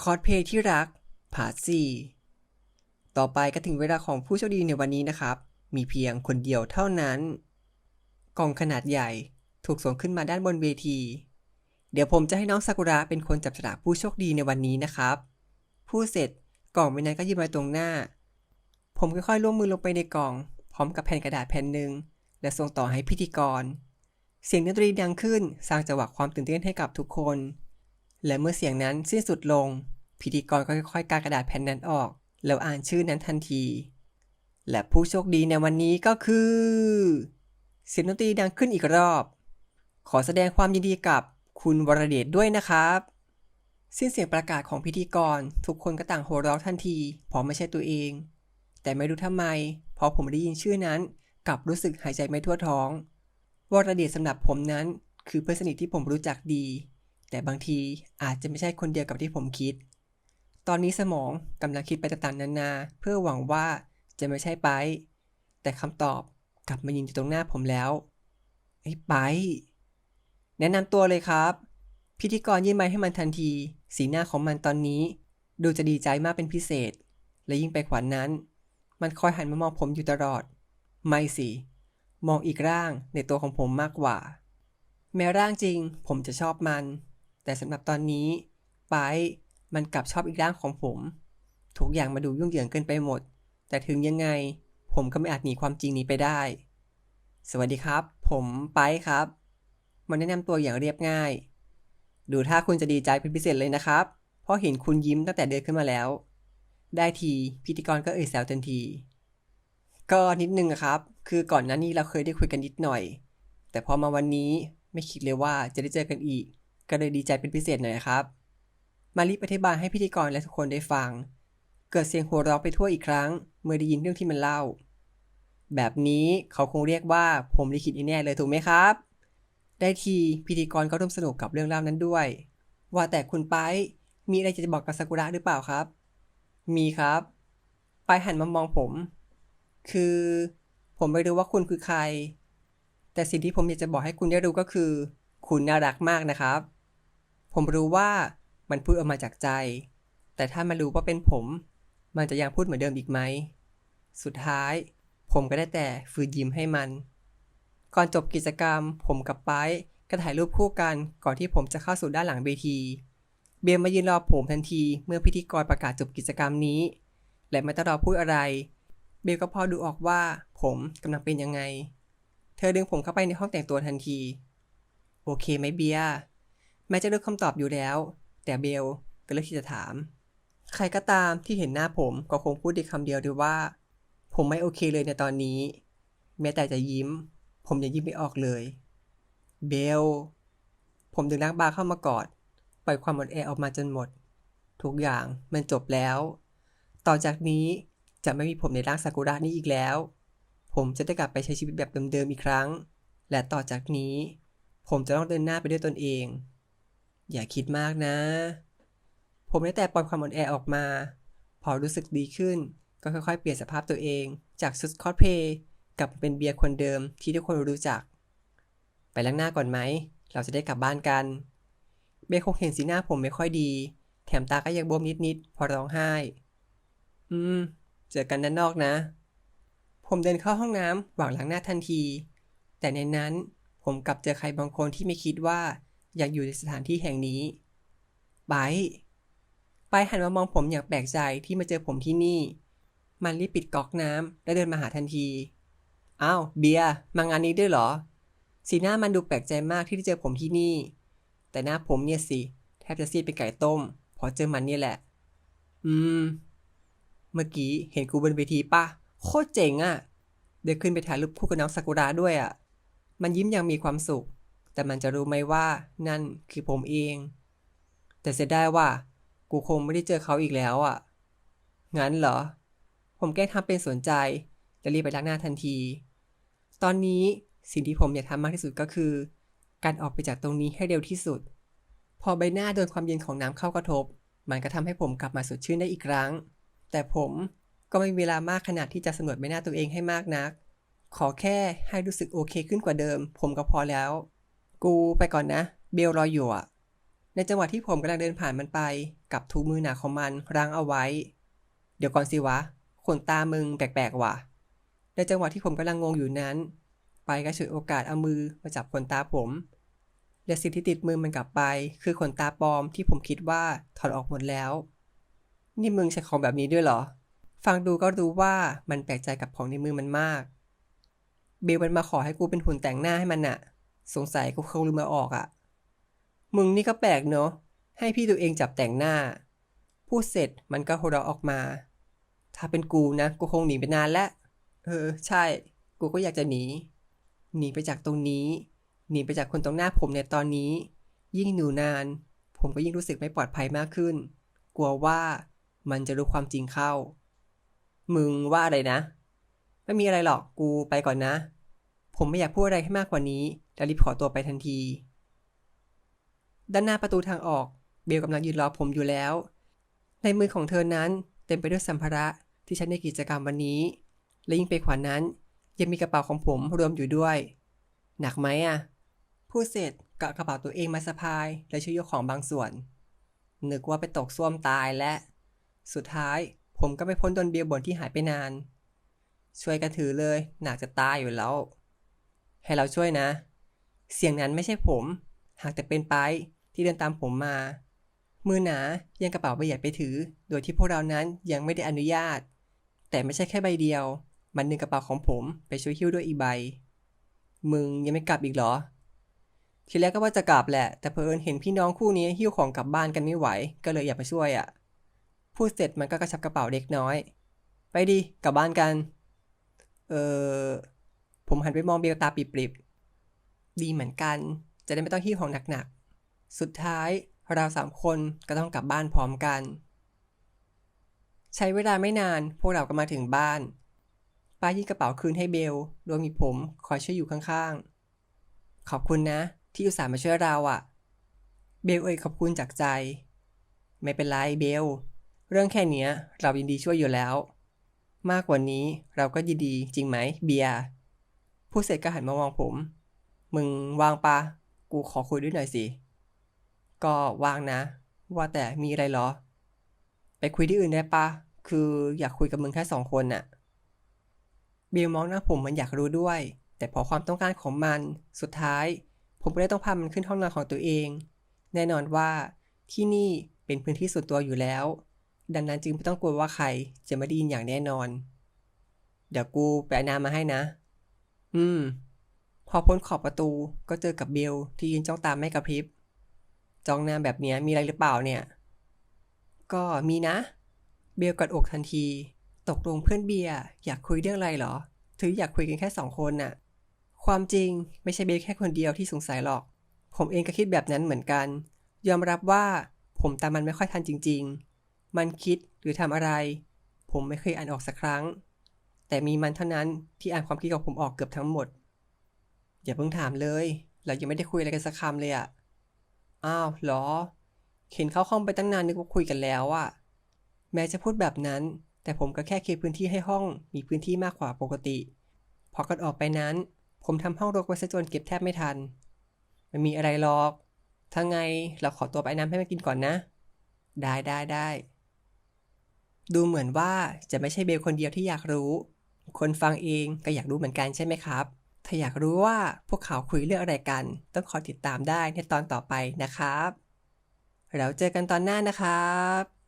คอสเพลย์ที่รักพาร์ทสี่ต่อไปก็ถึงเวลาของผู้โชคดีในวันนี้นะครับ มีเพียงคนเดียวเท่านั้น กล่องขนาดใหญ่ถูกส่งขึ้นมาด้านบนเวที เดี๋ยวผมจะให้น้องซากุระเป็นคนจับฉลากผู้โชคดีในวันนี้นะครับพูดเสร็จกล่องใบนั้นก็ยื่นมาตรงหน้า ผมค่อยๆล่วงมือลงไปในกล่อง พร้อมกับแผ่นกระดาษแผ่นหนึ่งและส่งต่อให้พิธีกร เสียงดนตรีดังขึ้นสร้างจังหวะความตื่นเต้นให้กับทุกคน และเมื่อเสียงนั้นสิ้นสุดลง พิธีกรก็ค่อยๆกากระดาษแผ่นนั้นออก แล้วอ่านชื่อนั้นทันที และผู้โชคดีในวันนี้ก็คือ เสียงดนตรีดังขึ้นอีกรอบ ขอแสดงความยินดีกับคุณวรเดชด้วยนะครับสิ้นเสียงประกาศของพิธีกร ทุกคนก็ต่างโห่ร้องทันทีเพราะไม่ใช่ตัวเอง แต่ไม่รู้ทำไมพอผมได้ยินชื่อนั้นกลับรู้สึกหายใจไม่ทั่วท้องวรเดชสำหรับผมนั้น คือเพื่อนสนิทที่ผมรู้จักดี แต่บางทีอาจจะไม่ใช่คนเดียวกับที่ผมคิด ตอนนี้สมองกำลังคิดไปต่างๆนานา เพื่อหวังว่าจะไม่ใช่ไป แต่คำตอบกลับมายืนอยู่ตรงหน้าผมแล้วไอ้ไป แนะนำตัวเลยครับ พิธีกรยื่นไม้ให้มันทันที สีหน้าของมันตอนนี้ ดูจะดีใจมากเป็นพิเศษ และยิ่งไปกว่านั้น มันคอยหันมามองผมอยู่ตลอด ไม่สิ มองอีกร่างในตัวของผมมากกว่า แม้ร่างจริง ผมจะชอบมัน แต่สำหรับตอนนี้ไปมันกลับชอบอีกร่างของผม ทุกอย่างมาดูยุ่งเหยิงเกินไปหมด แต่ถึงยังไงผมก็ไม่อาจหนีความจริงนี้ไปได้ สวัสดีครับ ผมไปครับมันแนะนำตัวอย่างเรียบง่าย ดูถ้าคุณจะดีใจเป็นพิเศษเลยนะครับ เพราะเห็นคุณยิ้มตั้งแต่เดินขึ้นมาแล้ว ได้ทีพิธีกรก็เอ่ยแซวทันที ก็นิดนึงครับ คือก่อนหน้านี้เราเคยได้คุยกันนิดหน่อย แต่พอมาวันนี้ไม่คิดเลยว่าจะได้เจอกันอีก ก็เลยดีใจเป็นพิเศษหน่อยครับ มารีอธิบายให้พิธีกรและทุกคนได้ฟัง เกิดเสียงหัวเราะไปทั่วอีกครั้ง เมื่อได้ยินเรื่องที่มันเล่า แบบนี้เขาคงเรียกว่าผมลิขิตแน่เลยถูกไหมครับ ได้ทีพิธีกรก็ร่วมสนุกกับเรื่องเล่านั้นด้วย ว่าแต่คุณไปายมีอะไรจะบอกกับซากุระหรือเปล่าครับ มีครับ ไปายหันมามองผม คือ ผมไม่รู้ว่าคุณคือใคร แต่สิ่งที่ผมอยากจะบอกให้คุณได้รู้ก็คือ คุณน่ารักมากนะครับ ผมรู้ว่ามันพูดออกมาจากใจ แต่ถ้ามารู้ว่าเป็นผม มันจะยังพูดเหมือนเดิมอีกไหม สุดท้าย ผมก็ได้แต่ฝืนยิ้มให้มัน ก่อนจบกิจกรรม ผมกับไปายก็ถ่ายรูปคู่กันก่อนที่ผมจะเข้าสู่ด้านหลังเวที เบลมายืนรอผมทันทีเมื่อพิธีกรประกาศจบกิจกรรมนี้ และไม่ต้องรอพูดอะไร เบลก็พอดูออกว่า ผมกำลังเป็นยังไง เธอดึงผมเข้าไปในห้องแต่งตัวทันที โอเคไหมเบียร์แม้จะรู้คำตอบอยู่แล้ว แต่เบลก็เลือกที่จะถาม ใครก็ตามที่เห็นหน้าผมก็คงพูดได้คำเดียวด้วยว่า ผมไม่โอเคเลยในตอนนี้ แม้แต่จะยิ้ม ผมยังยิ้มไม่ออกเลย เบล ผมดึงนักบาร์เข้ามากอด ปล่อยความอดแอออกมาจนหมด ทุกอย่างมันจบแล้ว ต่อจากนี้จะไม่มีผมในร่างซากุระนี้อีกแล้ว ผมจะได้กลับไปใช้ชีวิตแบบเดิมๆอีกครั้ง และต่อจากนี้ ผมจะต้องเดินหน้าไปด้วยตนเอง อย่าคิดมากนะ ผมได้แต่ปล่อยความอ่อนแอออกมา พอรู้สึกดีขึ้น ก็ค่อยๆ เปลี่ยนสภาพตัวเอง จากชุดคอสเพย์กลับเป็นเบียร์คนเดิมที่ทุกคนรู้จัก ไปล้างหน้าก่อนไหม เราจะได้กลับบ้านกัน เบย์คงเห็นสีหน้าผมไม่ค่อยดี แถมตาก็ยังบวมนิดๆ พอร้องไห้ อืม เจอกันด้านนอกนะ ผมเดินเข้าห้องน้ำหวังล้างหน้าทันที แต่ในนั้น ผมกลับเจอใครบางคนที่ไม่คิดว่า อยากอยู่ในสถานที่แห่งนี้ไบร์ทไปหันมามองผมอย่างแปลกใจที่มาเจอผมที่นี่ มันรีบปิดก๊อกน้ำและเดินมาหาทันที อ้าว เบียร์มางานนี้ด้วยเหรอ สีหน้ามันดูแปลกใจมากที่ได้เจอผมที่นี่ แต่หน้าผมเนี่ยสิ แทบจะซีดเป็นไก่ต้ม พอเจอมันเนี่ยแหละ อืม เมื่อกี้เห็นกูบนเวทีปะโคตรเจ๋งอะ่ะ เดินขึ้นไปถ่ายรูปคู่กับน้องซากุระด้วยอะ่ะ มันยิ้มอย่างมีความสุข แต่มันจะรู้ไหมว่านั่นคือผมเอง แต่เสียดายว่า กูคงไม่ได้เจอเขาอีกแล้วอะ่ะ งั้นเหรอ ผมแกล้งทำเป็นสนใจ และรีบไปล้างหน้าทันที ตอนนี้สิ่งที่ผมอยากทำมากที่สุดก็คือ การออกไปจากตรงนี้ให้เร็วที่สุด พอใบหน้าโดนความเย็นของน้ำเข้ากระทบ มันก็ทำให้ผมกลับมาสดชื่นได้อีกครั้ง แต่ผมก็ไม่มีเวลามากขนาดที่จะสำรวจใบหน้าตัวเองให้มากนัก ขอแค่ให้รู้สึกโอเคขึ้นกว่าเดิม ผมก็พอแล้ว กูไปก่อนนะ เบลรออยู่อะในจังหวะที่ผมกำลังเดินผ่านมันไป กับทูมือหนาของมันรั้งเอาไว้ เดี๋ยวก่อนสิวะ ขนตามึงแปลกๆว่ะ ในจังหวะที่ผมกำลังงงอยู่นั้น ไปก็ฉวยโอกาสเอามือมาจับขนตาผม และสิ่งที่ติดมือมันกลับไป คือขนตาปลอมที่ผมคิดว่าถอดออกหมดแล้ว นี่มึงใช้ของแบบนี้ด้วยเหรอ ฟังดูก็รู้ว่ามันแปลกใจกับของในมือมันมาก บลมันมาขอให้กูเป็นหุ่นแต่งหน้าให้มันน่ะสงสัยกูเคงลืมมาออกอะมึงนี่ก็แปลกเนอะให้พี่ตัวเองจับแต่งหน้า พูดเสร็จมันก็หัวเราะออกมา ถ้าเป็นกูนะกูคงหนีไปนานแล้ว เออ ใช่ กูก็อยากจะหนี หนีไปจากตรงนี้ หนีไปจากคนตรงหน้าผมในตอนนี้ ยิ่งหนูนาน ผมก็ยิ่งรู้สึกไม่ปลอดภัยมากขึ้น กลัวว่ามันจะรู้ความจริงเข้า มึงว่าอะไรนะ ไม่มีอะไรหรอกกูไปก่อนนะ ผมไม่อยากพูดอะไรให้มากกว่านี้แล้วรีบขอตัวไปทันที ด้านหน้าประตูทางออกเบลกำลังยืนรอผมอยู่แล้ว ในมือของเธอนั้นเต็มไปด้วยสัมภาระที่ใช้ในกิจกรรมวันนี้ และยิ่งไปกว่านั้น ยังมีกระเป๋าของผมรวมอยู่ด้วย หนักไหมอะพูดเสร็จกะกระเป๋าตัวเองมาสะพาย และช่วยยกของบางส่วน นึกว่าไปตกซ่วมตายและ สุดท้ายผมก็ไม่พ้นโดนเบียร์บ่นที่หายไปนาน ช่วยกันถือเลย หนักจะตายอยู่แล้ว ให้เราช่วยนะ เสียงนั้นไม่ใช่ผม หากแต่เป็นไปที่เดินตามผมมา มือหนายังกระเป๋าใบใหญ่ไปถือ โดยที่พวกเรานั้นยังไม่ได้อนุญาต แต่ไม่ใช่แค่ใบเดียว มันดึงกระเป๋าของผมไปช่วยหิ้วด้วยอีกใบ มึงยังไม่กลับอีกเหรอ ทีแรกก็ว่าจะกลับแหละ แต่เพอเอิญเห็นพี่น้องคู่นี้หิ้วของกลับบ้านกันไม่ไหว ก็เลยอยากมาช่วยอะ่ะพูดเสร็จมันก็กระชับกระเป๋าเล็กน้อย ไปดิกลับบ้านกัน เออผมหันไปมองเบลตาปริบๆดีเหมือนกัน จะได้ไม่ต้องหิ้วของหนักๆ สุดท้ายเราสามคนก็ต้องกลับบ้านพร้อมกัน ใช้เวลาไม่นานพวกเราก็มาถึงบ้าน ป้ายื่นกระเป๋าคืนให้เบล โดยมีผมคอยช่วยอยู่ข้างๆ ขอบคุณนะ ที่อุตส่าห์มาช่วยเราอะ่ะ เบลเอ่ยขอบคุณจากใจ ไม่เป็นไรเบล เรื่องแค่เนี้ยเรายินดีช่วยอยู่แล้ว มากกว่านี้เราก็ยินดีจริงไหมเบียร์พูดเสร็จก็หันมามองผม มึงวางปะกูขอคุยด้วยหน่อยสิ ก็วางนะ ว่าแต่มีอะไรหรอ ไปคุยที่อื่นได้ปะคืออยากคุยกับมึงแค่สองคนน่ะ เบลมองหน้าผมเหมันอยากรู้ด้วย แต่พอความต้องการของมันสุดท้าย ผมก็เลยต้องพามันขึ้นห้องนอนของตัวเอง แน่นอนว่าที่นี่เป็นพื้นที่ส่วนตัวอยู่แล้ว ดังนั้นจึงไม่ต้องกลัวว่าใครจะไม่ได้ยินอย่างแน่นอน เดี๋ยวกูไปเอาน้ำมาให้นะ อืม พอพ้นขอบประตูก็เจอกับเบลที่ยืนจ้องตามไม่กระพริบ จ้องหน้าแบบนี้มีอะไรหรือเปล่าเนี่ย ก็มีนะ เบลกัดอกทันที ตกลงเพื่อนเบียร์อยากคุยเรื่องอะไรเหรอ ถืออยากคุยกันแค่สองคนน่ะ ความจริงไม่ใช่เบลแค่คนเดียวที่สงสัยหรอก ผมเองก็คิดแบบนั้นเหมือนกัน ยอมรับว่าผมตามมันไม่ค่อยทันจริง ๆ มันคิดหรือทำอะไร ผมไม่เคยอ่านออกสักครั้ง แต่มีมันเท่านั้นที่อ่านความคิดของผมออกเกือบทั้งหมด อย่าเพิ่งถามเลย เรายังไม่ได้คุยอะไรกันสักคำเลยอะอ้าวหรอ เห็นเข้าห้องไปตั้งนานนึกว่าคุยกันแล้วอะแม้จะพูดแบบนั้น แต่ผมก็แค่เคลียร์พื้นที่ให้ห้องมีพื้นที่มากกว่าปกติ พอกันออกไปนั้น ผมทำห้องรกไว้ซะจนเก็บแทบไม่ทันไม่มีอะไรหรอก ถ้าไงเราขอตัวไปน้ำให้มันกินก่อนนะ ได้ได้ได้ดู ดูเหมือนว่าจะไม่ใช่เบลคนเดียวที่อยากรู้ คนฟังเองก็อยากรู้เหมือนกันใช่ไหมครับ ถ้าอยากรู้ว่าพวกเขาคุยเรื่องอะไรกัน ต้องคอยติดตามได้ในตอนต่อไปนะครับเราเจอกันตอนหน้านะครับ